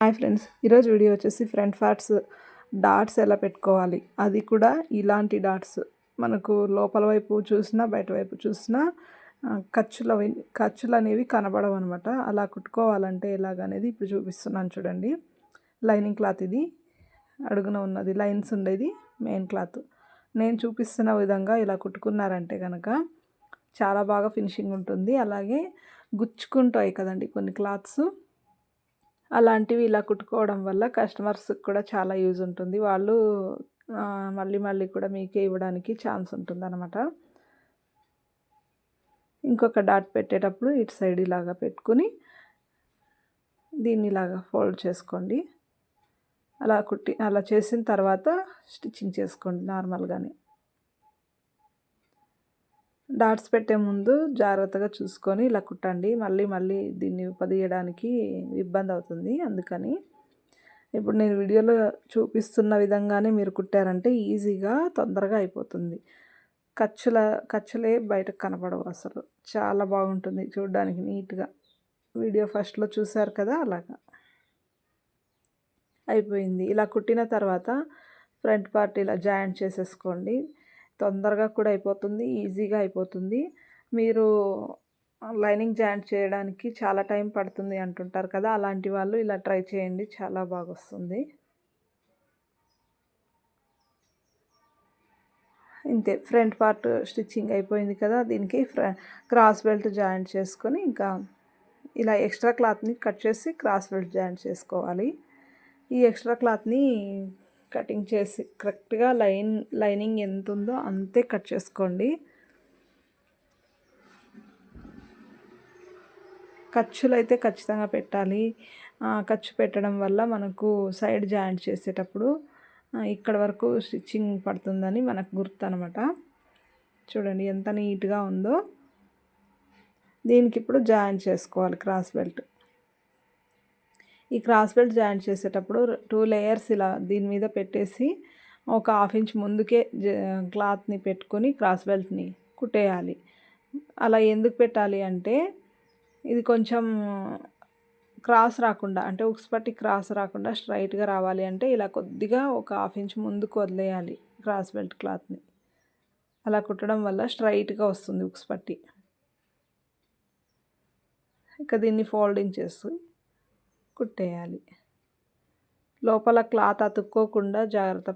Hi friends ఈరోజు video వచ్చేసి front parts darts ఎలా పెట్టుకోవాలి? అది కూడా ఇలాంటి డాట్స్. మనకు లోపల వైపు చూసినా బయట వైపు చూసినా ఖర్చులు ఖర్చులు అనేవి కనబడవు అనమాట అలా కుట్టుకోవాలంటే ఎలాగనేది ఇప్పుడు చూపిస్తున్నాను చూడండి. లైనింగ్ క్లాత్ ఇది అడుగున ఉన్నది లైన్స్ ఉండేది మెయిన్ క్లాత్. నేను చూపిస్తున్న విధంగా ఇలా కుట్టుకున్నారంటే కనుక చాలా బాగా ఫినిషింగ్ ఉంటుంది. అలాగే గుచ్చుకుంటాయి కదండి కొన్ని క్లాత్స్. అలాంటివి ఇలా కుట్టుకోవడం వల్ల కస్టమర్స్కి కూడా చాలా యూజ్ ఉంటుంది. వాళ్ళు మళ్ళీ మళ్ళీ కూడా మీకే ఇవ్వడానికి ఛాన్స్ ఉంటుంది అనమాట ఇంకొక డాట్ పెట్టేటప్పుడు ఇటు సైడ్ ఇలాగా పెట్టుకుని దీన్ని ఇలాగా ఫోల్డ్ చేసుకోండి. అలా కుట్టి అలా చేసిన తర్వాత స్టిచ్చింగ్ చేసుకోండి నార్మల్గానే డాట్స్ పెట్టే ముందు జాగ్రత్తగా చూసుకొని ఇలా కుట్టండి. మళ్ళీ మళ్ళీ దీన్ని పదియడానికి ఇబ్బంది అవుతుంది. అందుకని ఇప్పుడు నేను వీడియోలో చూపిస్తున్న విధంగానే మీరు కుట్టారంటే ఈజీగా తొందరగా అయిపోతుంది. ఖర్చుల ఖర్చులే బయటకు కనపడవు అసలు. చాలా బాగుంటుంది చూడడానికి నీట్గా. వీడియో ఫస్ట్లో చూసారు కదా అలాగా. అయిపోయింది. ఇలా కుట్టిన తర్వాత ఫ్రంట్ పార్ట్ ఇలా జాయింట్ చేసేసుకోండి. తొందరగా కూడా అయిపోతుంది ఈజీగా అయిపోతుంది. మీరు లైనింగ్ జాయింట్ చేయడానికి చాలా టైం పడుతుంది అంటుంటారు కదా అలాంటి వాళ్ళు ఇలా ట్రై చేయండి చాలా బాగా వస్తుంది ఇంతే ఫ్రంట్ పార్ట్ స్టిచ్చింగ్ అయిపోయింది కదా దీనికి ఫ్ర క్రాస్ బెల్ట్ జాయింట్ చేసుకొని ఇంకా ఇలా ఎక్స్ట్రా క్లాత్ని కట్ చేసి క్రాస్ బెల్ట్ జాయింట్ చేసుకోవాలి. ఈ ఎక్స్ట్రా క్లాత్ని కటింగ్ చేసి కరెక్ట్గా లైన్ లైనింగ్ ఎంత ఉందో అంతే కట్ చేసుకోండి. ఖర్చులు అయితే ఖచ్చితంగా పెట్టాలి. ఖర్చు పెట్టడం వల్ల మనకు సైడ్ జాయింట్ చేసేటప్పుడు ఇక్కడ వరకు స్టిచ్చింగ్ పడుతుందని మనకు గుర్తు అనమాట చూడండి ఎంత నీట్గా ఉందో. దీనికి ఇప్పుడు జాయిన్ చేసుకోవాలి క్రాస్ బెల్ట్. ఈ క్రాస్ బెల్ట్ జాయింట్ చేసేటప్పుడు టూ లేయర్స్ ఇలా దీని మీద పెట్టేసి ఒక హాఫ్ ఇంచ్ ముందుకే క్లాత్ని పెట్టుకొని క్రాస్ బెల్ట్ని కుట్టేయాలి. అలా ఎందుకు పెట్టాలి అంటే ఇది కొంచెం క్రాస్ రాకుండా అంటే ఉక్స్ పట్టి క్రాస్ రాకుండా స్ట్రైట్గా రావాలి అంటే ఇలా కొద్దిగా ఒక హాఫ్ ఇంచ్ ముందుకు వదిలేయాలి క్రాస్ బెల్ట్ క్లాత్ని. అలా కుట్టడం వల్ల స్ట్రైట్గా వస్తుంది ఉక్స్ పట్టి. ఇక దీన్ని ఫోల్డింగ్ చేస్తుంది కుట్టేయాలి. లోపల క్లాత్ అతుక్కోకుండా జాగ్రత్త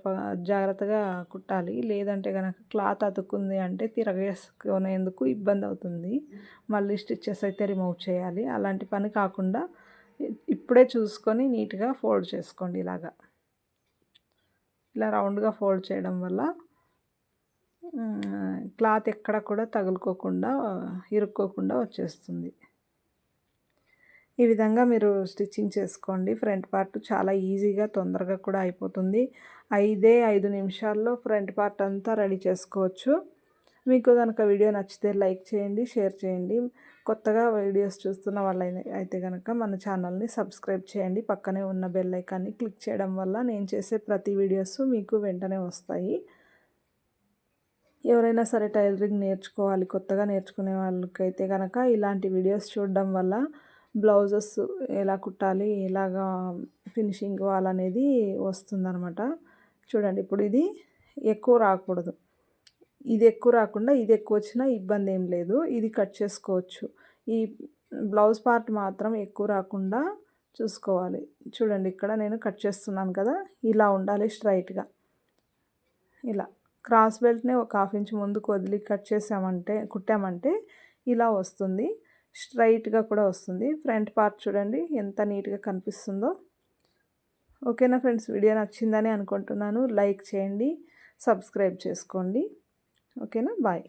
జాగ్రత్తగా కుట్టాలి. లేదంటే కనుక క్లాత్ అతుక్కుంది అంటే తిరగేసుకునేందుకు ఇబ్బంది అవుతుంది. మళ్ళీ స్టిచ్చెస్ అయితే రిమూవ్ చేయాలి. అలాంటి పని కాకుండా ఇప్పుడే చూసుకొని నీట్గా ఫోల్డ్ చేసుకోండి ఇలాగా. ఇలా రౌండ్గా ఫోల్డ్ చేయడం వల్ల క్లాత్ ఎక్కడ కూడా తగులుకోకుండా ఇరుక్కోకుండా వచ్చేస్తుంది. ఈ విధంగా మీరు స్టిచ్చింగ్ చేసుకోండి. ఫ్రంట్ పార్ట్ చాలా ఈజీగా తొందరగా కూడా అయిపోతుంది. ఐదే ఐదు నిమిషాల్లో ఫ్రంట్ పార్ట్ అంతా రెడీ చేసుకోవచ్చు. మీకు కనుక వీడియో నచ్చితే లైక్ చేయండి షేర్ చేయండి. కొత్తగా వీడియోస్ చూస్తున్న వాళ్ళు అయితే కనుక మన ఛానల్ని సబ్స్క్రైబ్ చేయండి. పక్కనే ఉన్న బెల్ ఐకాన్ని క్లిక్ చేయడం వల్ల నేను చేసే ప్రతి వీడియోస్ మీకు వెంటనే వస్తాయి. ఎవరైనా సరే టైలరింగ్ నేర్చుకోవాలి. కొత్తగా నేర్చుకునే వాళ్ళకైతే కనుక ఇలాంటి వీడియోస్ చూడడం వల్ల బ్లౌజెస్ ఎలా కుట్టాలి ఎలాగా ఫినిషింగ్ ఇవ్వాలనేది వస్తుందనమాట చూడండి ఇప్పుడు ఇది ఎక్కువ రాకూడదు. ఇది ఎక్కువ రాకుండా ఇది ఎక్కువ వచ్చినా ఇబ్బంది ఏం లేదు. ఇది కట్ చేసుకోవచ్చు. ఈ బ్లౌజ్ పార్ట్ మాత్రం ఎక్కువ రాకుండా చూసుకోవాలి. చూడండి ఇక్కడ నేను కట్ చేస్తున్నాను కదా ఇలా ఉండాలి స్ట్రైట్గా. ఇలా క్రాస్ బెల్ట్నే ఒక హాఫ్ ఇంచ్ ముందుకు వదిలి కట్ చేసామంటే కుట్టామంటే ఇలా వస్తుంది. స్ట్రైట్గా కూడా వస్తుంది. ఫ్రంట్ పార్ట్ చూడండి ఎంత నీట్గా కనిపిస్తుందో. ఓకేనా ఫ్రెండ్స్? వీడియో నచ్చిందని అనుకుంటున్నాను. లైక్ చేయండి సబ్స్క్రైబ్ చేసుకోండి. ఓకేనా? బాయ్.